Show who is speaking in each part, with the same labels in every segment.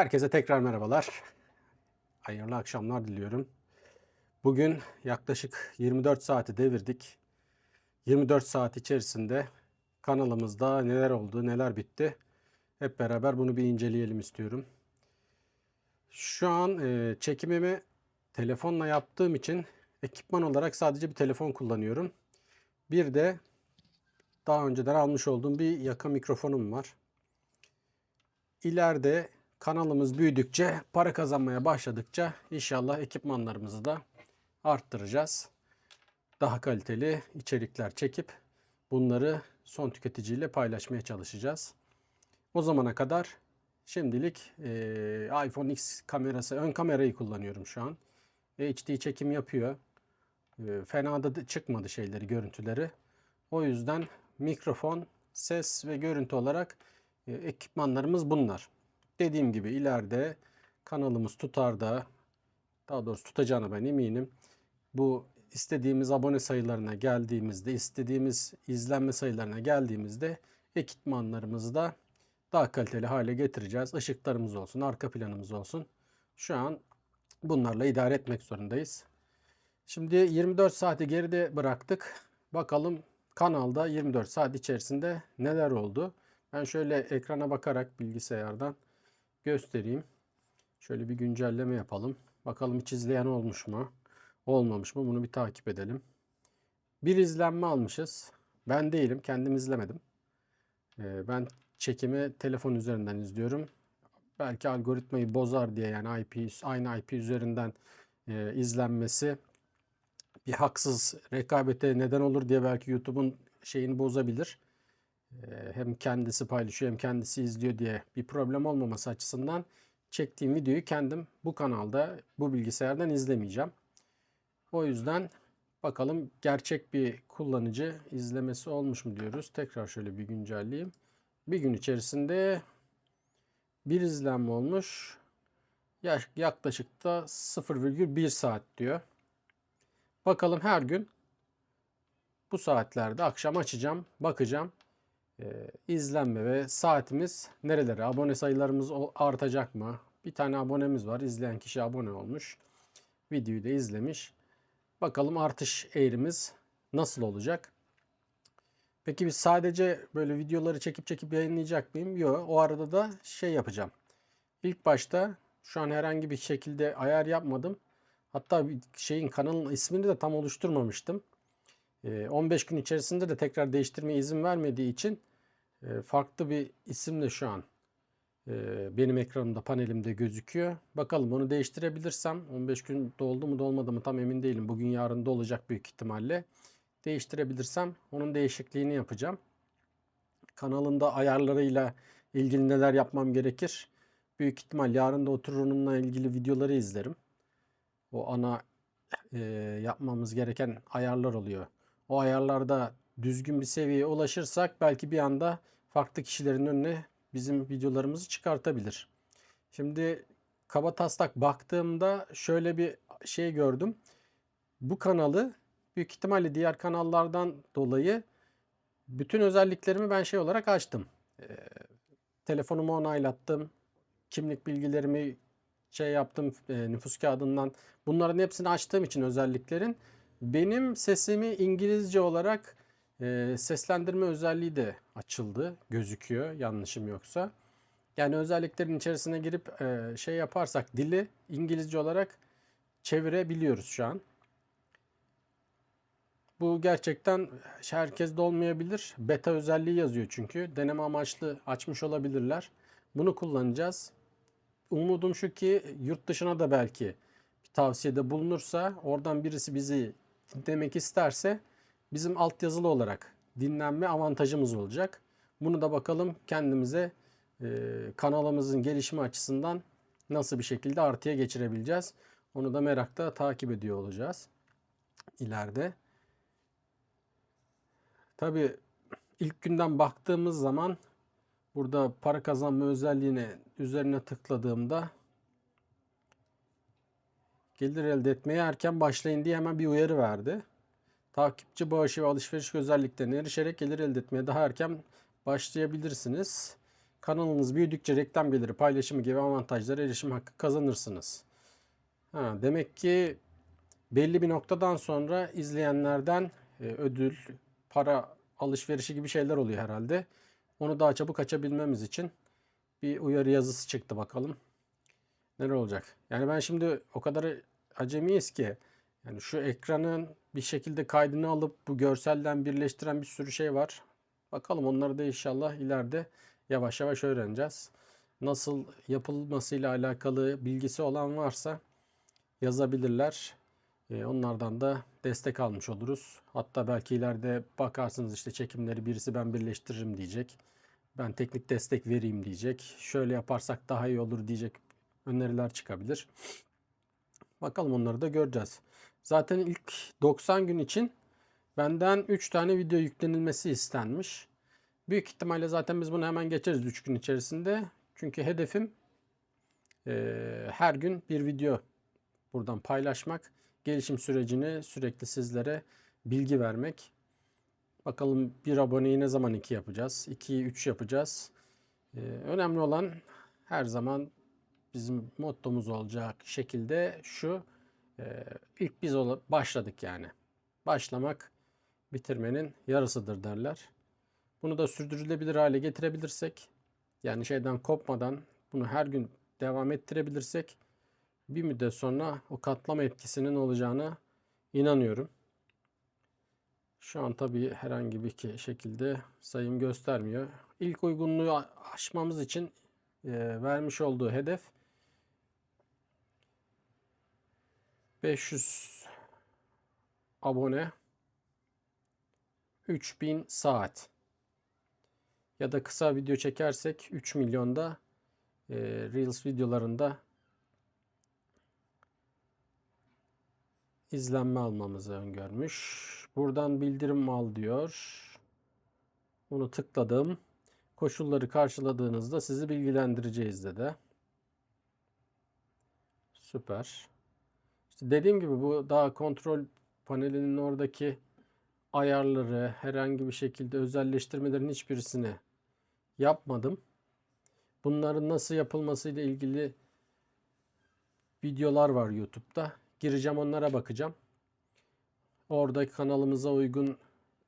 Speaker 1: Herkese tekrar merhabalar. Hayırlı akşamlar diliyorum. Bugün yaklaşık 24 saati devirdik. 24 saat içerisinde kanalımızda neler oldu, neler bitti. Hep beraber bunu bir inceleyelim istiyorum. Şu an e, çekimimi telefonla yaptığım için ekipman olarak sadece bir telefon kullanıyorum. Bir de daha önceden almış olduğum bir yaka mikrofonum var. İleride kanalımız büyüdükçe, para kazanmaya başladıkça inşallah ekipmanlarımızı da arttıracağız. Daha kaliteli içerikler çekip bunları son tüketiciyle paylaşmaya çalışacağız. O zamana kadar şimdilik eee, iPhone X kamerası, ön kamerayı kullanıyorum şu an. HD çekim yapıyor. Eee, fena da çıkmadı şeyleri, görüntüleri. O yüzden mikrofon, ses ve görüntü olarak e, ekipmanlarımız bunlar. Dediğim gibi ileride kanalımız tutar da daha doğrusu tutacağına ben eminim. Bu istediğimiz abone sayılarına geldiğimizde, istediğimiz izlenme sayılarına geldiğimizde ekipmanlarımızı da daha kaliteli hale getireceğiz. Işıklarımız olsun, arka planımız olsun. Şu an bunlarla idare etmek zorundayız. Şimdi 24 saati geride bıraktık. Bakalım kanalda 24 saat içerisinde neler oldu? Ben şöyle ekrana bakarak bilgisayardan göstereyim. Şöyle bir güncelleme yapalım. Bakalım hiç izleyen olmuş mu? Olmamış mı? Bunu bir takip edelim. Bir izlenme almışız. Ben değilim. Kendim izlemedim. Ee, ben çekimi telefon üzerinden izliyorum. Belki algoritmayı bozar diye yani IP aynı IP üzerinden e, izlenmesi bir haksız rekabete neden olur diye belki YouTube'un şeyini bozabilir. Ee, hem kendisi paylaşıyor hem kendisi izliyor diye bir problem olmaması açısından çektiğim videoyu kendim bu kanalda bu bilgisayardan izlemeyeceğim. O yüzden bakalım gerçek bir kullanıcı izlemesi olmuş mu diyoruz. Tekrar şöyle bir güncelleyeyim. Bir gün içerisinde bir izlenme olmuş. Ya- Yaklaşık da 0,1 saat diyor. Bakalım her gün bu saatlerde akşam açacağım, bakacağım. Ee, izlenme ve saatimiz nerelere? Abone sayılarımız artacak mı? Bir tane abonemiz var. İzleyen kişi abone olmuş. Videoyu da izlemiş. Bakalım artış eğrimiz nasıl olacak? Peki biz sadece böyle videoları çekip çekip yayınlayacak mıyım? Yok. O arada da şey yapacağım. İlk başta şu an herhangi bir şekilde ayar yapmadım. Hatta şeyin kanalın ismini de tam oluşturmamıştım. Ee, 15 gün içerisinde de tekrar değiştirmeye izin vermediği için e, farklı bir isimle şu an e, benim ekranımda panelimde gözüküyor. Bakalım onu değiştirebilirsem 15 gün doldu mu dolmadı mı tam emin değilim. Bugün yarın da olacak büyük ihtimalle. Değiştirebilirsem onun değişikliğini yapacağım. Kanalında ayarlarıyla ilgili neler yapmam gerekir? Büyük ihtimal yarın da oturur onunla ilgili videoları izlerim. O ana e, yapmamız gereken ayarlar oluyor. O ayarlarda düzgün bir seviyeye ulaşırsak belki bir anda farklı kişilerin önüne bizim videolarımızı çıkartabilir. Şimdi kaba taslak baktığımda şöyle bir şey gördüm. Bu kanalı büyük ihtimalle diğer kanallardan dolayı bütün özelliklerimi ben şey olarak açtım. Ee, telefonumu onaylattım. Kimlik bilgilerimi şey yaptım e, nüfus kağıdından. Bunların hepsini açtığım için özelliklerin benim sesimi İngilizce olarak seslendirme özelliği de açıldı. Gözüküyor yanlışım yoksa. Yani özelliklerin içerisine girip şey yaparsak dili İngilizce olarak çevirebiliyoruz şu an. Bu gerçekten herkeste olmayabilir. Beta özelliği yazıyor çünkü. Deneme amaçlı açmış olabilirler. Bunu kullanacağız. Umudum şu ki yurt dışına da belki bir tavsiyede bulunursa oradan birisi bizi dinlemek isterse bizim altyazılı olarak dinlenme avantajımız olacak. Bunu da bakalım kendimize e, kanalımızın gelişimi açısından nasıl bir şekilde artıya geçirebileceğiz. Onu da merakla takip ediyor olacağız ileride. Tabii ilk günden baktığımız zaman burada para kazanma özelliğine üzerine tıkladığımda gelir elde etmeye erken başlayın diye hemen bir uyarı verdi. Takipçi bağışı ve alışveriş özelliklerine erişerek gelir elde etmeye daha erken başlayabilirsiniz. Kanalınız büyüdükçe reklam geliri, paylaşımı gibi avantajlara erişim hakkı kazanırsınız. Ha, demek ki belli bir noktadan sonra izleyenlerden e, ödül, para alışverişi gibi şeyler oluyor herhalde. Onu daha çabuk açabilmemiz için bir uyarı yazısı çıktı bakalım. Neler olacak? Yani ben şimdi o kadar acemiyiz ki yani şu ekranın bir şekilde kaydını alıp bu görselden birleştiren bir sürü şey var. Bakalım onları da inşallah ileride yavaş yavaş öğreneceğiz. Nasıl yapılmasıyla alakalı bilgisi olan varsa yazabilirler. E, onlardan da destek almış oluruz. Hatta belki ileride bakarsınız işte çekimleri birisi ben birleştiririm diyecek. Ben teknik destek vereyim diyecek. Şöyle yaparsak daha iyi olur diyecek öneriler çıkabilir. Bakalım onları da göreceğiz. Zaten ilk 90 gün için benden 3 tane video yüklenilmesi istenmiş. Büyük ihtimalle zaten biz bunu hemen geçeriz 3 gün içerisinde. Çünkü hedefim e, her gün bir video buradan paylaşmak. Gelişim sürecini sürekli sizlere bilgi vermek. Bakalım bir aboneyi ne zaman 2 yapacağız? 2'yi 3 yapacağız. E, önemli olan her zaman bizim mottomuz olacak şekilde şu e, ilk biz başladık yani. Başlamak bitirmenin yarısıdır derler. Bunu da sürdürülebilir hale getirebilirsek yani şeyden kopmadan bunu her gün devam ettirebilirsek bir müddet sonra o katlama etkisinin olacağına inanıyorum. Şu an tabii herhangi bir ki- şekilde sayım göstermiyor. İlk uygunluğu aşmamız için e, vermiş olduğu hedef 500 abone 3000 saat ya da kısa video çekersek 3 milyonda e, Reels videolarında izlenme almamızı öngörmüş. Buradan bildirim al diyor. Bunu tıkladım. Koşulları karşıladığınızda sizi bilgilendireceğiz dedi. Süper. İşte dediğim gibi bu daha kontrol panelinin oradaki ayarları, herhangi bir şekilde özelleştirmelerin hiçbirisini yapmadım. Bunların nasıl yapılmasıyla ilgili videolar var YouTube'da. Gireceğim onlara bakacağım. Oradaki kanalımıza uygun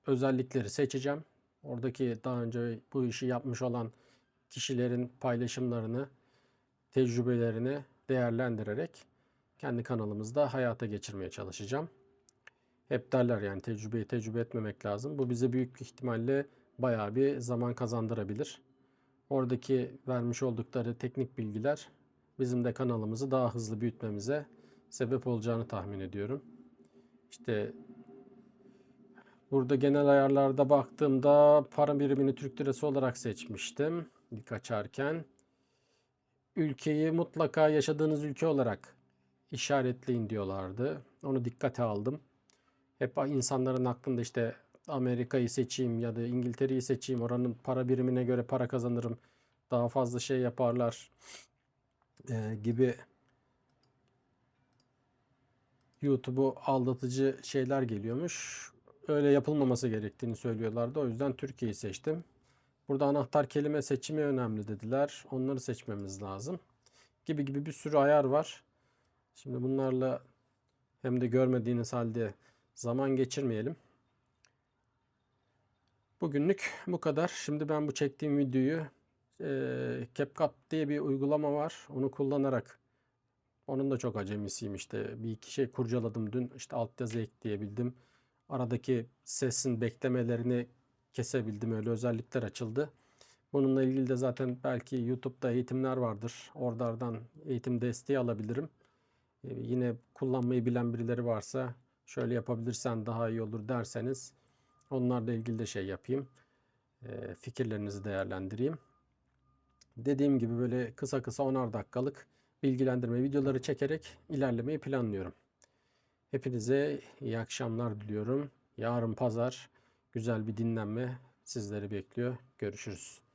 Speaker 1: özellikleri seçeceğim. Oradaki daha önce bu işi yapmış olan kişilerin paylaşımlarını, tecrübelerini değerlendirerek kendi kanalımızda hayata geçirmeye çalışacağım. Hep derler yani tecrübeyi tecrübe etmemek lazım. Bu bize büyük ihtimalle bayağı bir zaman kazandırabilir. Oradaki vermiş oldukları teknik bilgiler bizim de kanalımızı daha hızlı büyütmemize sebep olacağını tahmin ediyorum. İşte burada genel ayarlarda baktığımda para birimini Türk lirası olarak seçmiştim ilk açarken. Ülkeyi mutlaka yaşadığınız ülke olarak işaretleyin diyorlardı. Onu dikkate aldım. Hep insanların aklında işte Amerika'yı seçeyim ya da İngiltere'yi seçeyim. Oranın para birimine göre para kazanırım. Daha fazla şey yaparlar e, gibi YouTube'u aldatıcı şeyler geliyormuş. Öyle yapılmaması gerektiğini söylüyorlardı. O yüzden Türkiye'yi seçtim. Burada anahtar kelime seçimi önemli dediler. Onları seçmemiz lazım. Gibi gibi bir sürü ayar var. Şimdi bunlarla hem de görmediğiniz halde zaman geçirmeyelim. Bugünlük bu kadar. Şimdi ben bu çektiğim videoyu e, CapCut diye bir uygulama var. Onu kullanarak onun da çok acemisiyim işte. Bir iki şey kurcaladım dün. İşte altyazı ekleyebildim. Aradaki sesin beklemelerini kesebildim. Öyle özellikler açıldı. Bununla ilgili de zaten belki YouTube'da eğitimler vardır. Oralardan eğitim desteği alabilirim. Ee, yine kullanmayı bilen birileri varsa şöyle yapabilirsen daha iyi olur derseniz onlarla ilgili de şey yapayım. Ee, fikirlerinizi değerlendireyim. Dediğim gibi böyle kısa kısa 10'ar dakikalık bilgilendirme videoları çekerek ilerlemeyi planlıyorum. Hepinize iyi akşamlar diliyorum. Yarın pazar güzel bir dinlenme sizleri bekliyor. Görüşürüz.